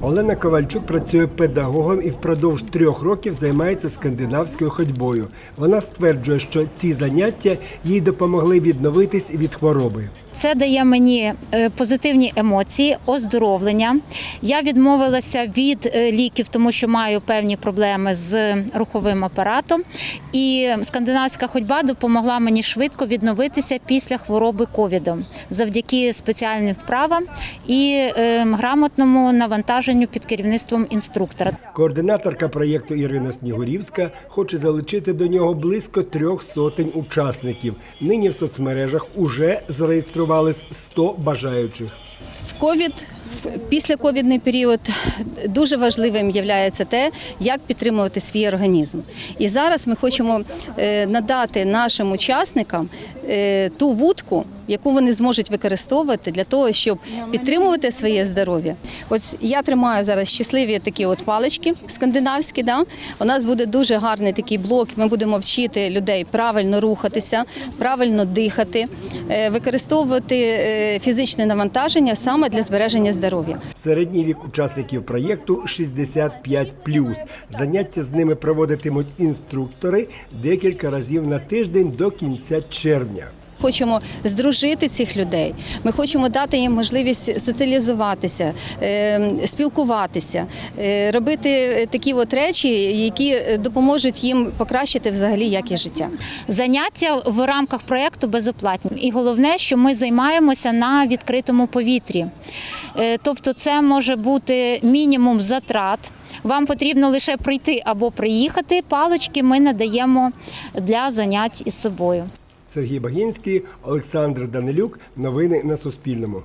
Олена Ковальчук працює педагогом і впродовж трьох років займається скандинавською ходьбою. Вона стверджує, що ці заняття їй допомогли відновитись від хвороби. Це дає мені е, позитивні емоції, оздоровлення. Я відмовилася від е, ліків, тому що маю певні проблеми з руховим апаратом. І скандинавська ходьба допомогла мені швидко відновитися після хвороби ковідом завдяки спеціальним вправам і е, грамотному навантаженню під керівництвом інструктора. Координаторка проєкту Ірина Снігурівська хоче залучити до нього близько трьох сотень учасників. Нині в соцмережах уже зареєструвались 100 бажаючих. В ковід в післяковідний період дуже важливим є те, як підтримувати свій організм. І зараз ми хочемо е, надати нашим учасникам е, ту вудку, яку вони зможуть використовувати для того, щоб підтримувати своє здоров'я. От я тримаю зараз щасливі такі от палички скандинавські. Да? У нас буде дуже гарний такий блок. Ми будемо вчити людей правильно рухатися, правильно дихати, е, використовувати е, фізичне навантаження саме для збереження здоров'я. Середній вік учасників проєкту 65+. Заняття з ними проводитимуть інструктори декілька разів на тиждень до кінця червня. Хочемо здружити цих людей. Ми хочемо дати їм можливість соціалізуватися, е, спілкуватися, е, робити такі от речі, які допоможуть їм покращити взагалі якість життя. Заняття в рамках проєкту безоплатні. І головне, що ми займаємося на відкритому повітрі. Е, Тобто, це може бути мінімум затрат. Вам потрібно лише прийти або приїхати. Палички ми надаємо для занять із собою. Сергій Багінський, Олександр Данилюк. Новини на Суспільному.